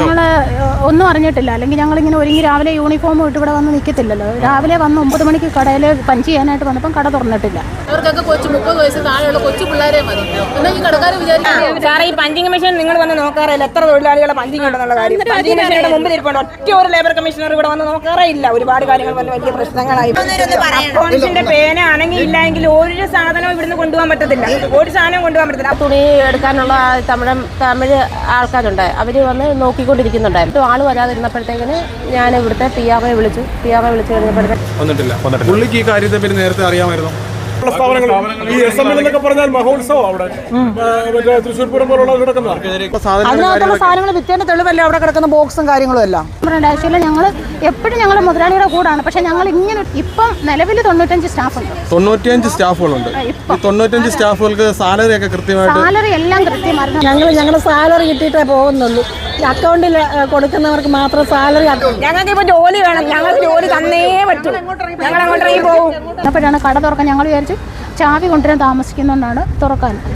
ഞങ്ങൾ ഒന്നും അറിഞ്ഞിട്ടില്ല. അല്ലെങ്കിൽ ഞങ്ങൾ ഇങ്ങനെ ഒരുങ്ങി രാവിലെ യൂണിഫോം ഇട്ട് ഇവിടെ വന്ന് നിൽക്കത്തില്ലല്ലോ രാവിലെ വന്ന് ഒമ്പത് മണിക്ക് കടയിൽ പഞ്ച് ചെയ്യാനായിട്ട് വന്നപ്പം കട തുറന്നിട്ടില്ല. അവർക്കൊക്കെ കൊച്ചു മുപ്പത് വയസ്സ് താഴെയുള്ള കൊച്ചു പിള്ളേരെ മതി. എന്നാൽ ഈ കടക്കാർ വിചാരിക്കും സാറേ ഈ പഞ്ചിങ് മെഷീൻ നിങ്ങൾ വന്ന് നോക്കാറില്ല എത്ര തൊഴിലാളികളെ പഞ്ചിങ് ഉണ്ടെന്നുള്ള കാര്യം. പഞ്ചിങ് മെഷീനുടെ മുമ്പിൽ ഇരിപ്പുണ്ട്. ഒറ്റ ഒരു ലേബർ കമ്മീഷണർ ഇവിടെ വന്ന് നോക്കാറേ ഇല്ല ഒരുപാട് കാര്യങ്ങൾ വന്ന് വലിയ പ്രശ്നങ്ങളായി. അക്കൗണ്ട്സിന്റെ പേന ആണെങ്കിൽ ഇല്ല എങ്കിൽ ഒരു സാധനവും ഇവിടുന്ന് കൊണ്ടുപോകാൻ പറ്റത്തില്ല. ഒരു സാധനം കൊണ്ടുപോകാൻ പറ്റത്തില്ല. തുണി എടുക്കാനുള്ള ആ തമിഴ് തമിഴ് ആൾക്കാരുണ്ട്. അവർ വന്ന് നോക്കിക്കൊണ്ടിരിക്കുന്നുണ്ടായിരുന്നു. ആൾ വരാതിരുന്നപ്പോഴത്തേക്കിന് ഞാൻ ഇവിടുത്തെ പി ആറെ വിളിച്ചു. പി ആറെ വിളിച്ചു കഴിഞ്ഞപ്പോഴത്തേക്ക് വന്നിട്ടില്ല. പുള്ളിക്ക് ഈ കാര്യത്തെ പറ്റി നേരത്തെ അറിയാമായിരുന്നു. സ്ഥാപനങ്ങൾ ഈ എസ് എം എന്നൊക്കെ പറഞ്ഞാൽ മഹോത്സവം അവിടെ. മറ്റേ തൃശ്ശൂർ പൂരം പോലുള്ള കിടക്കുന്ന അതിനകത്തുള്ള സാധനങ്ങൾ വിറ്റേന്റെ തെളിവല്ലേ അവിടെ കിടക്കുന്ന ബോക്സും കാര്യങ്ങളും എല്ലാം? ആഴ്ചയിൽ ഞങ്ങൾ എപ്പോഴും ഞങ്ങൾ മുതലാളിയുടെ കൂടാണ്. പക്ഷെ ഞങ്ങൾ ഇങ്ങനെ ഇപ്പം നിലവിൽ തൊണ്ണൂറ്റഞ്ച് സ്റ്റാഫ് ഉണ്ട്. തൊണ്ണൂറ്റിയഞ്ച് സ്റ്റാഫുകളുണ്ട്. ഈ തൊണ്ണൂറ്റഞ്ച് സ്റ്റാഫുകൾക്ക് സാലറി ഒക്കെ കൃത്യമായിട്ട് സാലറി എല്ലാം കൃത്യമായിരുന്നു. ഞങ്ങൾ ഞങ്ങളുടെ സാലറി കിട്ടിയിട്ടേ പോകുന്നുള്ളൂ. അക്കൗണ്ടിൽ കൊടുക്കുന്നവർക്ക് മാത്രം സാലറി ഞങ്ങൾക്ക് ഇപ്പൊ ജോലി വേണം. ഞങ്ങൾക്ക് ജോലി തന്നേ പറ്റും. ഞങ്ങൾ അങ്ങോട്ടേക്ക് പോകും അപ്പോഴാണ് കട തുറക്കാൻ ഞങ്ങൾ വിചാരിച്ചു ചാവി കൊണ്ടുവരാൻ താമസിക്കുന്നതുകൊണ്ടാണ് തുറക്കാൻ.